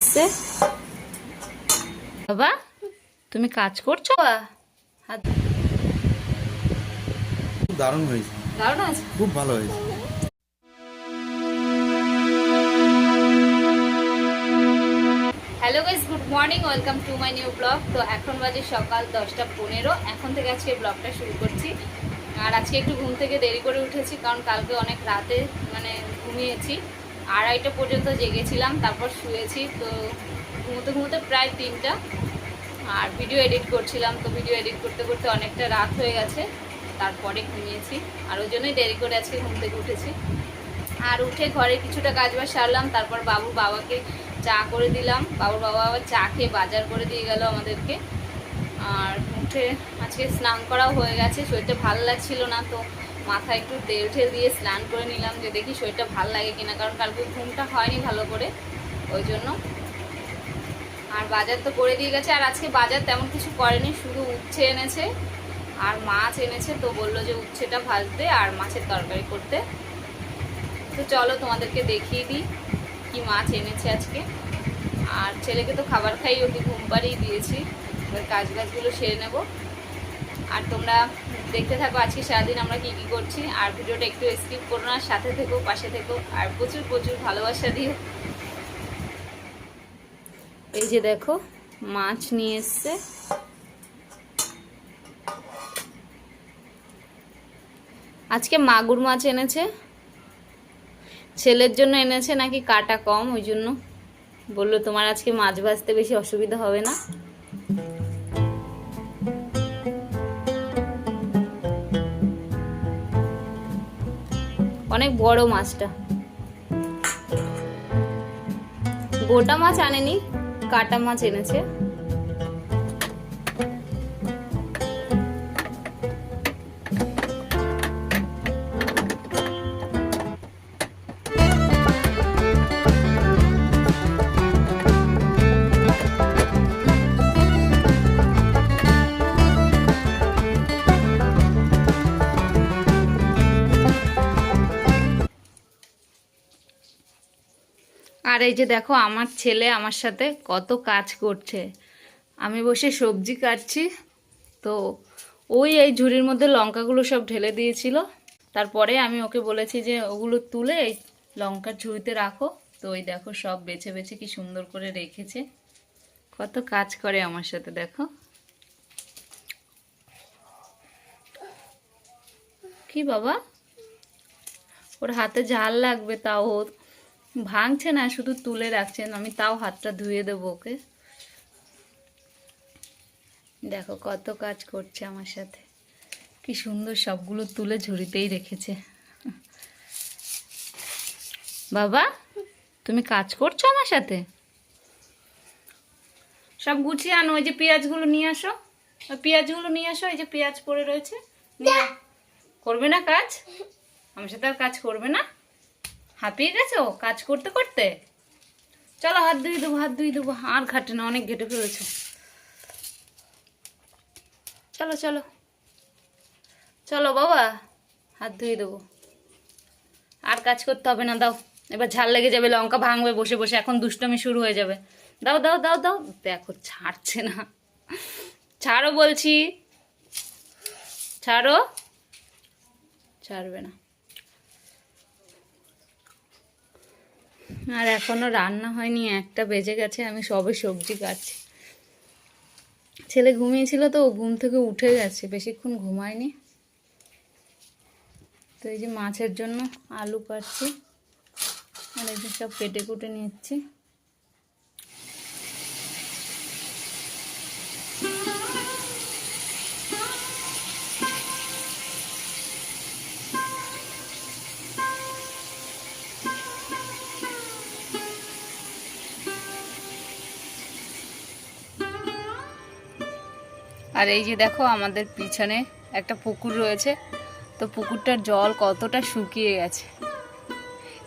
এসছে বাবা তুমি কাজ করছ? দারুণ হয়েছে। দারুণ আছে খুব ভালো হয়েছে। Hello guys good morning welcome to my new blog তো এখন বাজে সকাল দশটা পনেরো। এখন থেকে আজকে ব্লগটা শুরু করছি। আর আজকে একটু ঘুম থেকে দেরি করে উঠেছি কারণ কালকে অনেক রাতে মানে ঘুমিয়েছি। আড়াইটা পর্যন্ত জেগেছিলাম, তারপর শুয়েছি, তো ঘুমোতে ঘুমোতে প্রায় তিনটা। আর ভিডিও এডিট করছিলাম, তো ভিডিও এডিট করতে করতে অনেকটা রাত হয়ে গেছে, তারপরে ঘুমিয়েছি। আর ওই জন্যই দেরি করে আজকে ঘুম থেকে উঠেছি। আর উঠে ঘরে কিছুটা কাজ বাজ সারলাম, তারপর বাবুর বাবাকে চা করে দিলাম। বাবুর বাবা আবার চা খেয়ে বাজার করে দিয়ে গেল আমাদেরকে। আর উঠে আজকে স্নান করাও হয়ে গেছে, শরীরটা ভালো লাগছিল না, তো মাথায় একটু তেল ঠেল দিয়ে স্নান করে নিলাম যে দেখি শরীরটা ভালো লাগে কিনা, কারণ কালকে ঘুমটা হয়নি ভালো করে, ওই জন্য। আর বাজার তো করে দিয়ে গেছে, আর আজকে বাজার তেমন কিছু করেনি, শুধু উচ্ছে এনেছে, আর মাছ এনেছে, তো বলল যে উচ্ছেটা ভাজতে আর মাছের তরকারি করতে। তো চলো তোমাদেরকে দেখিয়ে দিই কি মাছ এনেছে আজকে। আর ছেলেকে তো খাবার খাই ওকে ঘুম পাড়িয়ে দিয়েছি, এবার কাজ বাজগুলো সেরে নেব। আর তোমরা দেখতে থাকো, আজকে সারাদিন আমরা কি কি করছি, আর ভিডিওটা একটু স্কিপ করো না, সাথে থেকো, পাশে থেকো, আর প্রচুর প্রচুর ভালোবাসা দিও। এই যে দেখো, মাছ নিয়ে এসছে। আজকে মাগুর মাছ এনেছে। ছেলের জন্য এনেছে নাকি কাটা কম, ওই জন্য। বলল, তোমার আজকে মাছ ভাজতে বেশি অসুবিধা হবে না। অনেক বড় মাছটা। গোটা মাছ আনেনি কাটা মাছ এনেছে। আর এই যে দেখো, আমার ছেলে আমার সাথে কত কাজ করছে। আমি বসে সবজি কাটছি। তো ওই এই ঝুড়ির মধ্যে লঙ্কাগুলো সব ঢেলে দিয়েছিল। তারপরে আমি ওকে বলেছি যে, ওগুলো তুলে এই লঙ্কার ঝুড়িতে রাখো। তো ওই দেখো, সব বেছে বেছে কি সুন্দর করে রেখেছে। কত কাজ করে আমার সাথে, দেখো। কি বাবা? ওর হাতে ঝাল লাগবে তাও ভাঙছে না, শুধু তুলে রাখছেন। আমি তাও হাতটা ধুয়ে দেবো ওকে। দেখো কত কাজ করছে আমার সাথে। কি সুন্দর সবগুলো তুলে ঝুড়িতেই রেখেছে। বাবা, তুমি কাজ করছ আমার সাথে? সব গুছিয়ে আনো, ওই যে পেঁয়াজগুলো নিয়ে আসো। পেঁয়াজগুলো নিয়ে আসো, এই যে পেঁয়াজ পড়ে রয়েছে। করবে না কাজ? আমার সাথে আর কাজ করবে না? হাঁপিয়ে গেছো কাজ করতে করতে? চলো হাত ধুয়ে দেবো, হাত ধুয়ে দেবো। আর ঘাটে না, অনেক ঘেটে ফেলেছো। চলো চলো। চলো বাবা, হাত ধুয়ে দেবো। আর কাজ করতে হবে না, দাও। এবার ঝাল লেগে যাবে, লঙ্কা ভাঙবে, বসে বসে। এখন দুষ্টমি শুরু হয়ে যাবে। দাও দাও দাও দাও। দেখো, ছাড়ছে না। ছাড়ো বলছি। ছাড়ো। ছাড়বে না। আর এখনও রান্না হয়নি, একটা বেজে গেছে, আমি সবে সবজি কাটছি। ছেলে ঘুমিয়েছিল তো ঘুম থেকে উঠে গেছে, বেশিক্ষণ ঘুমায়নি। তো এই যে মাছের জন্য আলু কাটছি, আর এই যে সব কেটে কুটে নিচ্ছি। আর এই যে দেখো আমাদের পিছনে একটা পুকুর রয়েছে। তো পুকুরটার জল কতটা শুকিয়ে গেছে।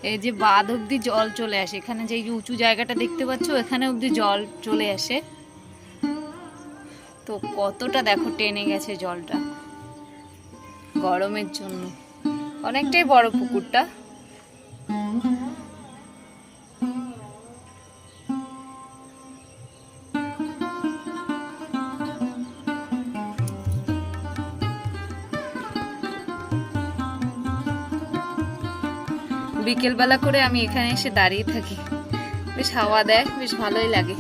এই যে বাঁধ অবধি জল চলে আসে। এখানে যে যে উঁচু জায়গাটা দেখতে পাচ্ছ, এখানে অবধি জল চলে আসে। তো কতটা দেখো টেনে গেছে জলটা। গরমের জন্য। অনেকটাই বড় পুকুরটা। বিকেলবেলা করে আমি এখানে এসে দাঁড়িয়ে থাকি। বেশ হাওয়া দেয়, বেশ ভালোই লাগে।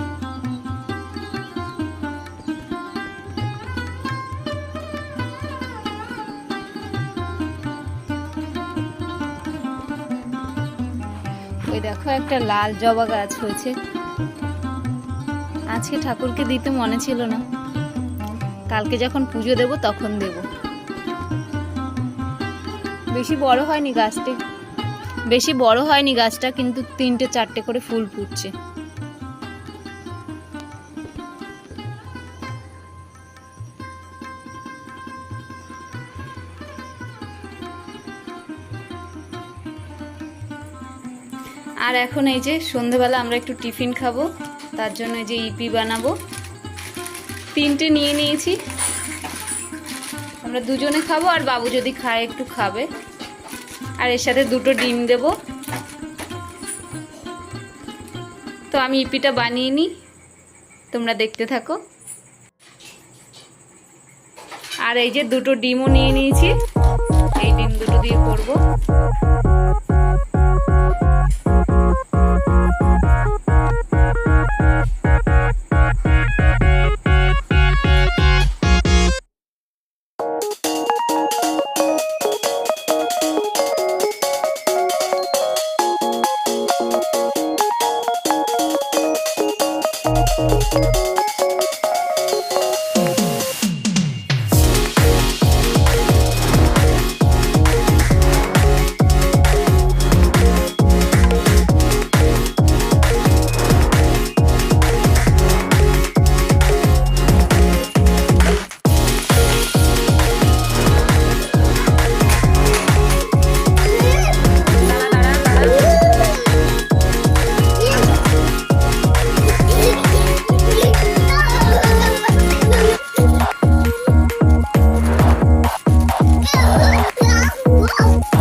দেখো একটা লাল জবা গাছ হয়েছে। আজকে ঠাকুরকে দিতে মনে ছিল না। কালকে যখন পুজো দেব তখন দেব। বেশি বড় হয়নি গাছটি। বেশি বড় হয়নি গাছটা, কিন্তু তিনটে চারটে করে ফুল ফুটছে। আর এখন এই যে সন্ধেবেলা আমরা একটু টিফিন খাব, তার জন্য এই যে ইপি বানাবো। তিনটে নিয়ে নিয়েছি। আমরা দুজনে খাব আর বাবু যদি খায় একটু খাবে। আর এর সাথে দুটো ডিম দেব। তো আমি ইপিটা বানিয়ে নিই। তোমরা দেখতে থাকো। আর এই যে দুটো ডিমও নিয়ে নিয়েছি। এই ডিম দুটো দিয়ে করব। Oh.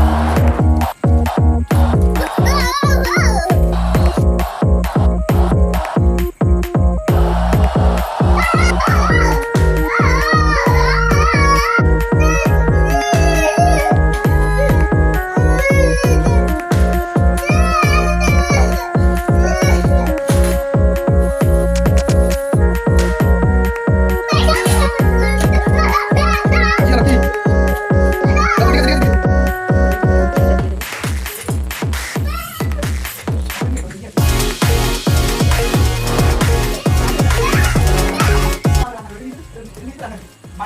তো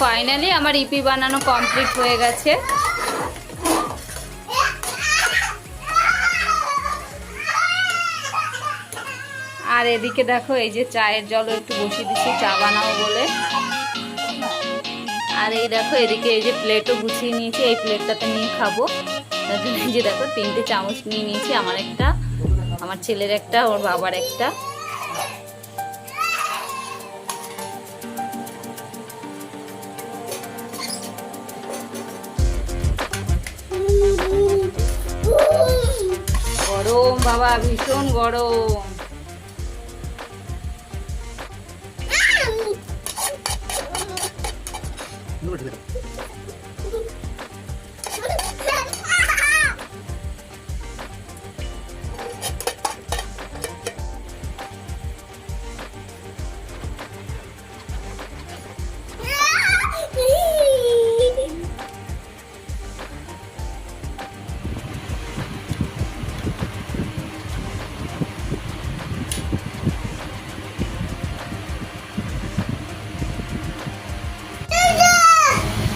ফাইনালি আমার ইপি বানানো কমপ্লিট হয়ে গেছে। আর এদিকে দেখো, এই যে চায়ের জল একটু বসিয়ে দিচ্ছি, চা বানাবো বলে। আর এই দেখো, এদিকে এই যে প্লেটও গুছিয়ে নিয়েছি, এই প্লেটটাতে নিয়ে খাব। তার জন্য যে দেখো, তিনটে চামচ নিয়ে নিয়েছি, আমার একটা, আমার ছেলের একটা, ওর বাবার একটা। গরম, বাবা, ভীষণ গরম।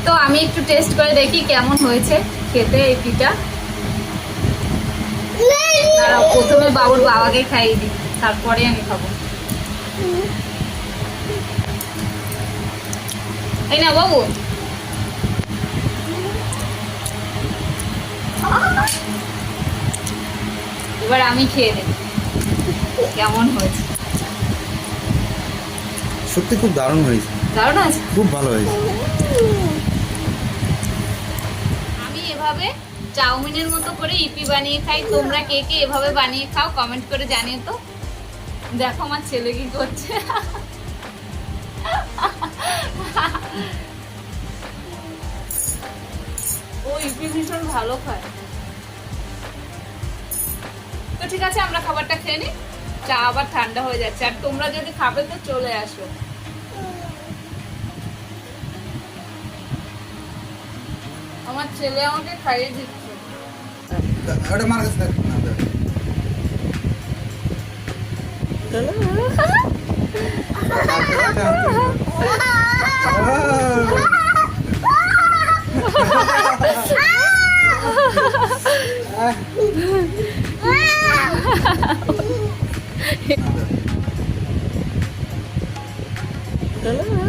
তো আমি একটু টেস্ট করে দেখি কেমন হয়েছে খেতে এই পিঠা। প্রথমে বাবুর বাবাকে খাইয়ে দিই তারপরে আমি খাব। এই না বাবু। এবার আমি খেয়ে দেখি কেমন হয়েছে? সত্যি খুব দারুণ হয়েছে। দারুণ আছে খুব ভালো হয়েছে। এভাবে চাউমিনের মতো করে ইপি বানিয়ে খাই। তোমরা কে কে এভাবে বানিয়ে খাও কমেন্ট করে জানিও তো। দেখো আমার ছেলে কি করছে। ও ইপি ভীষণ ভালো খায়। তো ঠিক আছে, আমরা খাবারটা খেয়ে নিই। চা আবার ঠান্ডা হয়ে যাচ্ছে। আর তোমরা যদি খাবে তো চলে আসো। আমার ছেলে আমাকে খাইয়ে দিচ্ছে ওটা মার কাছে Hello.